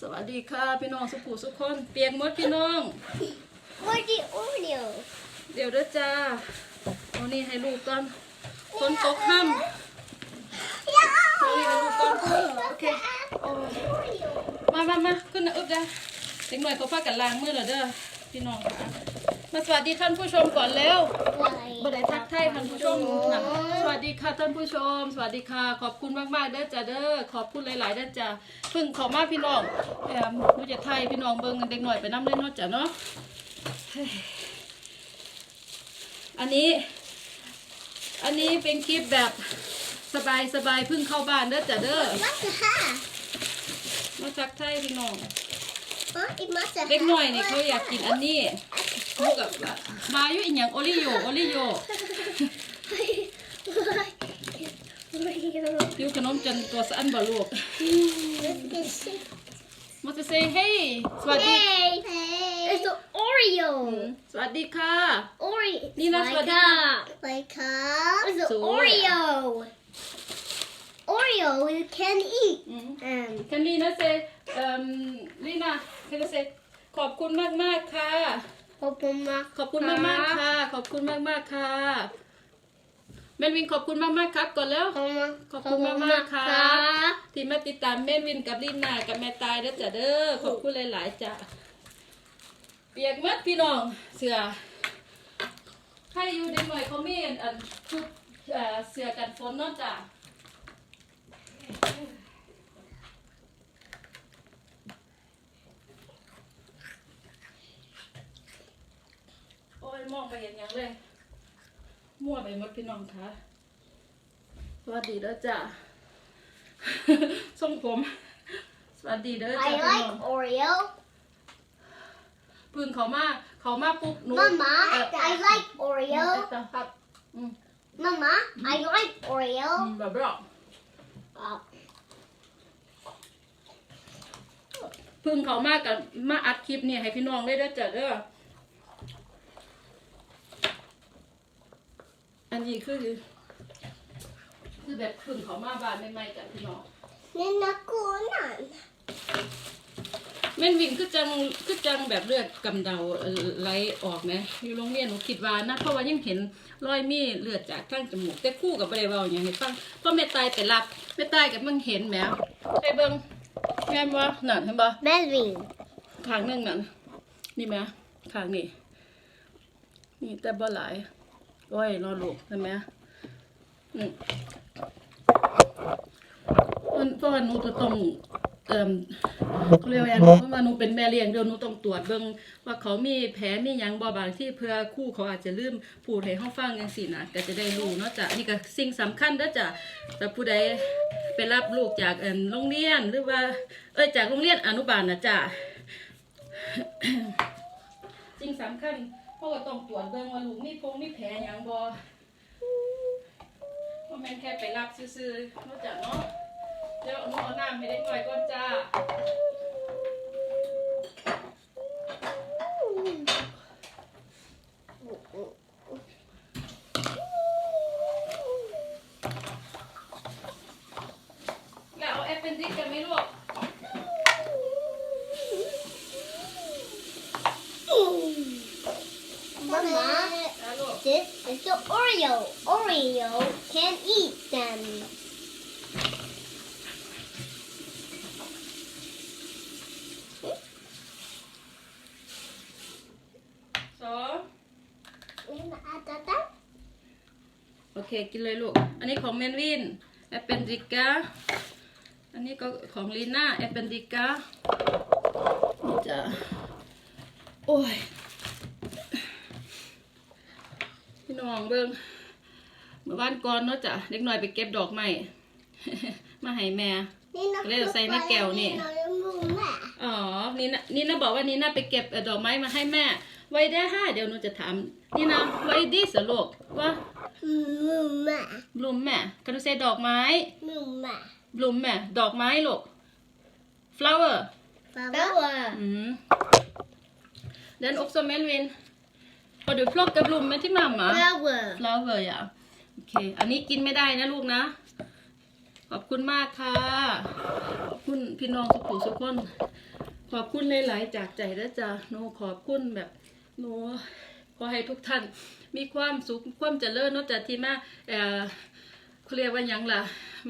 สวัสดีค่ะพี่น้องสุขุสุขคนเปียกหมดพี่น้อง Where's the Oreo? เดี๋ยวเด้อจ้าเอานี่ให้ลูกก่อนฝนตกห้ำเอานี่ให้ลูกก่อนโอเค มามามาขึ้นนะอึบจ้าเด็กหน่อยเขาพากันล้างมือเหรอเด้อพี่น้องค่ะ มาสวัสดีท่านผู้ชมก่อนแล้วบ่ได้ทักทายท่านผู้ชมนะสวัสดีค่ะท่านผู้ชม สวัสดีค่ะ ขอบคุณมากๆเด้อจ้าเด้อ ขอบคุณหลายๆเด้อจ้าเพิ่งเขอมาพี่น้องแอมรู้จะไทยพี่น้องเบิ่งเด็กหน่อยไปน้ำเล่นเนาะจ้ะเนาะเฮ้ยอันนี้ อันนี้เป็นคลิปแบบสบายสบายๆเพิ่งเข้าบ้านเด้อจ้ะเด้อ What's the hat? มาทักทายพี่น้อง Huh? It must have เด็กหน่อยนี่เขาอยากกินอันนี้ มกแบมาอยู่อีกอย่างโอริโยโอริโยยูขนมจนตัวสั่นบ่ลูกมาจะ say hey สวัสดี Hey It's an Oreo สวัสดีค่ะ Oreo นี่นะสวัสดีค่ะสค่ะ It's an Oreo Oreo you can eat and can Lina say um Lina can you say ขอบคุณมากมากค่ะ ๆค่ะ open my ขอบคุณมากมากๆค่ะ ขอบคุณมากมากๆค่ะแม่นวินขอบคุณมากมากๆครับก่อนแล้ว ขอบคุณมากๆค่ะ ที่มาติดตามแม่นวินกับลินากับแม่ตายเด้อจ้ะเด้อขอบคุณหลาย ๆจ้ะเปียกหมัดพี่น้องเสือใครอยู่เด็กหน่อยเขามีอันอันชุดเอ่อเสือกันฝนเนาะจ้ะ อ้ยมองไปเห็นหยังเลยมั่วไปหมดพี่น้องคะสวัสดีเด้อจ้ะทรงผม สวัสดีเด้อจ้ะ I พี่น้อง like Oreo. พึ่งเขามาเขามาปุ๊บหนู Mama, เอ่อ I like เอ่อ Oreo. ครับอืม Mama, I like Oreo. อืมแบบบอก Uh, พึ่งเขามากับมาอัดคลิปเนี่ยให้พี่น้องได้เด้อจ้ะเด้อ อันนี้คือ คือแบบพึ่งเขามาบ้านใหม่ๆจ้ะพี่น้อง Nina Kunan. แม่นวินคือจังคือจังแบบเลือดกำเดาเอ่อไหลออกไหมอยู่โรงเรียนหนูคิดว่านะเพราะว่ายังเห็นรอยมีเลือดจากข้างจมูกแต่ครู่กับบ่ได้เว้าอย่างให้ฟังเพราะแม่ตายไปรับแม่ตายกับมึงเห็นแหมวไปเบิ่งแม่นบ่นั่นเห็นบ่ Melvin. ข้างหนึงนั่นนี่แหมข้างนี่นี่แต่บ่หลาย โอ้ยรอลูกเห็นไหมอืมมันเพราะว่าหนูจะต้องเอ่มเขาเรียกว่าอย่างเพราะว่าหนูเป็นแม่เลี้ยงเดี๋ยวหนูต้องตรวจเบิ่งว่าเขามีแผลมีหยังบ่บางที่เพื่อครู่เขาอาจจะลืมพูดให้เฮาฟังจังซี่นะก็จะได้รู้เนาะจ้ะอันนี่ก็สิ่งสำคัญเด้อจ้ะแต่ผู้ใดไปรับลูกจากเอิ่นโรงเรียนหรือว่า เอ้ยจากโรงเรียนอนุบาลนะจ้ะ สิ่งสำคัญเพราะว่าต้องตรวจเบิ่งว่าลูกมีพงมีแผลอย่างบ่บ่แม่แค่ไปรับซื้อๆนาะจ้ะเนาะเดี๋ยวหนูเอาน้ำให้ได้หน่อยก่อนจ้า แล้วเอาแอปเป็นดิกกันไหมลูก Mama, นะลูก this is the Oreo. Oreo can eat them. สอง Nina, add that down. โอเค กินเลยลูก อันนี้ของแมนวินแอปเปนดิกาอันนี้ก็ของลีน่าแอปเปนดิกานี่จ้ะโอ้ย พี่น้องเบิ่งเมื่อวานก่อนเนาะจ้ะเด็กหน่อยไปเก็บดอกไม้มาให้แม่ Nina, Cái này là xay nó kèo nè. Nina, Nina. อ๋อนี่นะนี่นะบอกว่านี่นะไปเก็บเอ่อดอกไม้มาให้แม่ไว้ได้ห้าเดี๋ยวหนูจะถามนี่นะไว้ดีสลูกว่า Mama. บลูมแม่กันดูเซดอกไม้ Mama. บลูมแม่ดอกไม้ลูก flower Flower. อืม then också Melvin har du plockat blommor till mamma Flower. flower ja โอเค อันนี้กินไม่ได้นะลูกนะ ขอบคุณมากค่ะ ขอบคุณพี่น้องสุขุสุขคน ขอบคุณหลาย ๆ จากใจแล้วจ้ะหนูขอบคุณแบบหนูขอให้ทุกท่าน มีความสุขความเจริญเนอกจากที่มาเอ่อเขาเรียกว่าหยังล่ะ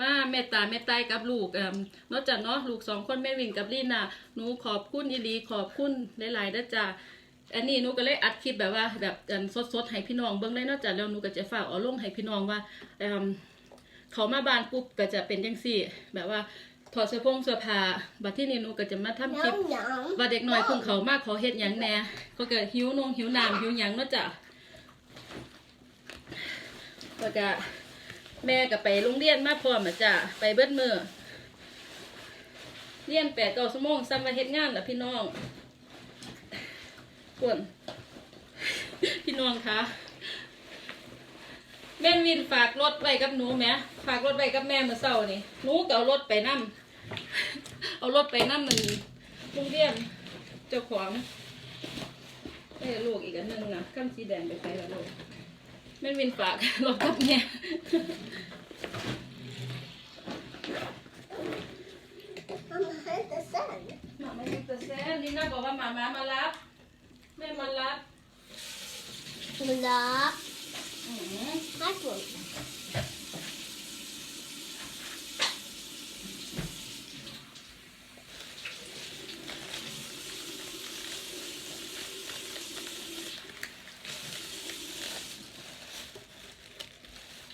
มาเมตตาเมตตายกับลูกเอ่อนอกจากเนาะลูกสองคนแม่วิ่งกับลีน่าหนูขอบคุณอีหลีขอบคุณหลายๆเด้อจ้ะ อันนี้หนูก็เลยอัดคลิปแบบว่าแบบอันสดๆให้พี่น้องเบิ่งเลยเนอกจากแล้วหนูก็จะฝากเอาลงให้พี่น้องว่าเอิ่มเขามาบ้านปุ๊บก็จะเป็นจังซี่ แบบว่าถอดเสื้อผงเสื้อผ้าบัดที่นี่หนูก็จะมาทำคลิป Yum yum. ว่าเด็กน้อยเพิ่งเขามากขอเฮ็ดหยังแหน่ก็เกิดหิวนงหิวน้ำหิวหยังเนาะจ้ะแล้วก็แม่ก็ไปโรงเรียนมาพร้อมอะจ้ะไปเบิดมือเรียนแปดเก้าชั่วโมงซ้ำมาเฮ็ดงานล่ะพี่น้อง กวนพี่น้องคะแม่นวินฝากรถไว้กับหนูแหมฝากรถไว้กับแม่เมื่อเช้านี่หนูก็เอารถไปนํเอารถไปนํมันโรงเรียนเจ้าของเอ้ยลูกอีกอันหนึงนะขั้นสีแดงไปใส่แล้วลูกแม่นวินฝากรถกับแม่ Mama, how's the sun? มาไม่ติดแซนนี่น่าบอกว่าหมามามารับ แม่มารับ Look. อืม Hi, food.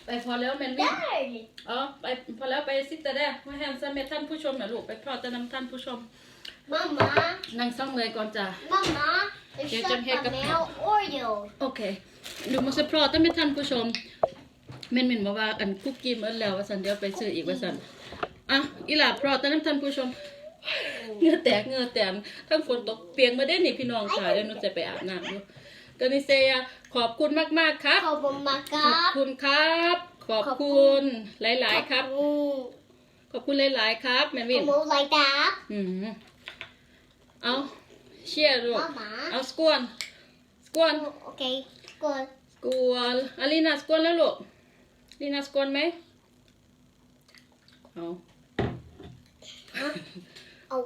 ไปพอแล้วแม่นวิน Dad. อ๋อไปพอแล้วไปซิแต่แด้มาแฮมซัมเมท่านผู้ชมนะลูกไปพอจะนำท่านผู้ชม Mama. นั่งซ่องเลยก่อนจ้ะ Mama. There's Yeah, stuff don't hit on the mail Oreo. โอเค ดูมาสปรอต้องไม่ทันผู้ชมแม่นมินบอกว่าอันคุกกี้มันแล้วว่าสันเดียวไปซื้ออีกว่าสันอะอีหลาพรอตอนนั้นท่านผู้ชมเหงื่อแตกเหงื่อแตกทั้งฝนตกเปียงมาได้นี่พี่น้องค่ะเดี๋ยวหนูจะไปอาบน้ำดูกานิเซียขอบคุณมากๆครับขอบคุณมากคขรัอบบคุณครับ ขอบคุณหลาย ๆ ครับ ขอบคุณหลาย ๆ ครับแม่ขวิอนบคุณหลายครับอืมเอา เชียร์ลูก Mama. เอาสกวนสกวน Okay, good. สกวนอาลีนาสกวนแล้วลูกลีนาสกวนไหมเอา Oh,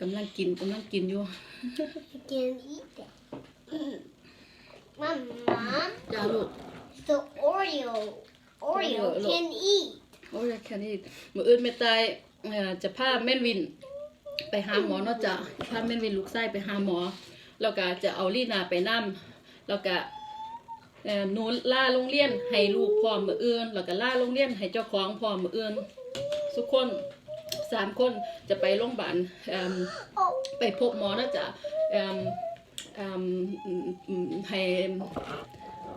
กำลังกินกำลังกินอยู่ you can eat it. Mama, จ้าลูก the Oreo. Oreo Oreo, look. can eat. โอ้ยแค่นี้มืออื่นไม่ตายเอ่อจะพาแม่นวิน ไปหาหมอเนาะจ้ะพาแม่นวินลูกไส้ไปหาหมอ แล้วก็จะเอาลีนาไปนั่แล้วก็เอ่อหนูล่าโรงเรียนให้ลูกพร้อมมืออื่น แล้วก็ล่าโรงเรียนให้เจ้าของพร้อมมืออื่นทุกคนสามคนจะไปโรงพยาบาลไปพบหมอนะจ๊ะเอิ่มเอิ่มให้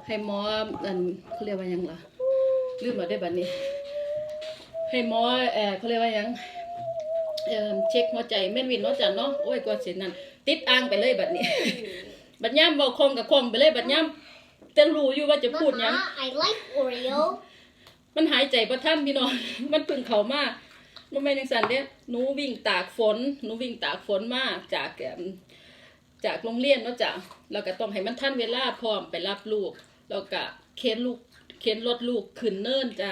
ให้หมออันเขาเรียกว่ายังล่ะลืมแล้วได้บัดนี้ ให้หมอเออเขาเรียกว่ายัง เอ่อเช็คหัวใจแม่นวินเนาะจ้ะเนาะโอ้ยกว่าเสร็จนั้นติดอ่างไปเลยบัดนี้ บัดย่ำเบาคงกับคงไปเลยบัดย่ำจะรู้อยู่ว่าจะพูดหยัง Mama, I like Oreo. มันหายใจประท่านพี่น้องมันเพึ่งเขามามันไม่นจังสันเด้หนูวิ่งตากฝนหนูวิ่งตากฝนมาจากแอมจากโรงเรียนเนาะจ้ะเราก็ต้องให้มันท่านเวลาพร้อมไปรับลูกแล้วก็เค้นลูกเค้นรถลูกขึ้นเนินจ้ะ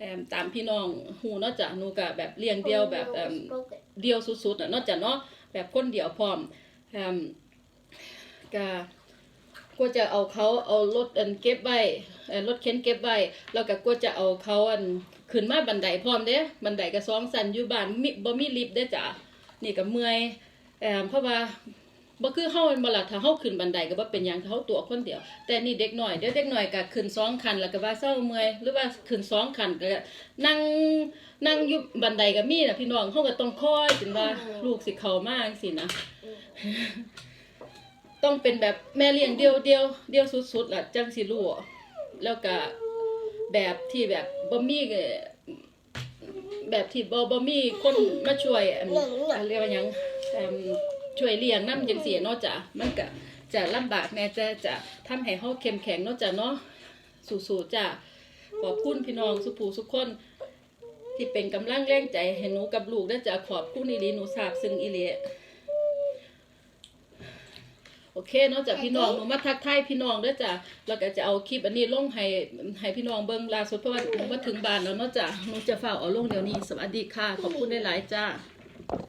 แอมตามพี่น้องหูเนาะจ้ะหนูก็แบบเลี้ยงเดียวแบบแอม Oreo is broken. เดียวสุดๆน่ะเนอกจากเนาะแบบคนเดียวพร้อมแฮมก็ก็จะเอาเขาเอารถอันเก็บไว้เอ่อรถเข็นเก็บไว้แล้วก็ก็จะเอาเขาอันขึ้นมาบันไดพร้อมเด้บันไดก็สองสันอยู่บ้านมิบ่มีลิฟต์เด้จ้ะนี่ก็เมื่อยแอมเพราะว่า บ่คือเฮาแม่นบ่ล่ะถ้าเฮาขึ้นบันไดก็บ่เป็นหยังถ้าเฮาตัวคนเดียว แต่นี่เด็กน้อยเดี๋ยวเด็กน้อยก็ขึ้นสองคันแล้วก็ว่าเศร้าเมื่อยหรือว่าขึ้นสองคันก็นั่งนั่งอยู่บันไดก็มีนะพี่น้องเขาก็ต้องคอยจนว่าลูกสิเขามาจังสินะ ต้องเป็นแบบแม่เลี้ยงเดียวเดียวเดียวสุดๆล่ะจังสิรู้แล้วก็แบบที่แบบบ่มีเอ่อแบบที่บ่บ่มีคนมาช่วยอันอันเรียกว่าหยังอืม ช่วยเลี้ยงนำจังซี่เนาะจ้ะมันก็จะลำบากแน่จะจะทำให้เฮาเข้มแข็งเนาะจ้ะเนาะสู้ๆจ้ะขอบคุณพี่น้องสุภูสุคนที่เป็นกำลังแรงใจให้หนูกับลูกได้จะขอบคุณอีหลีหนูทราบซึ้งอีหลีโอเคเนาะจ้ะพี่น้องหนูมาทักทายพี่น้องเด้จ้ะแล้วก็จะเอาคลิปอันนี้ลงให้ให้พี่น้องเบิ่งล่าสุดเพราะว่าหนูมาถึงบ้านแล้วเนาะจ้ะหนูจะฝากเอาลงเดี๋ยวนี้สวัสดีค่ะขอบคุณหลายๆจ้า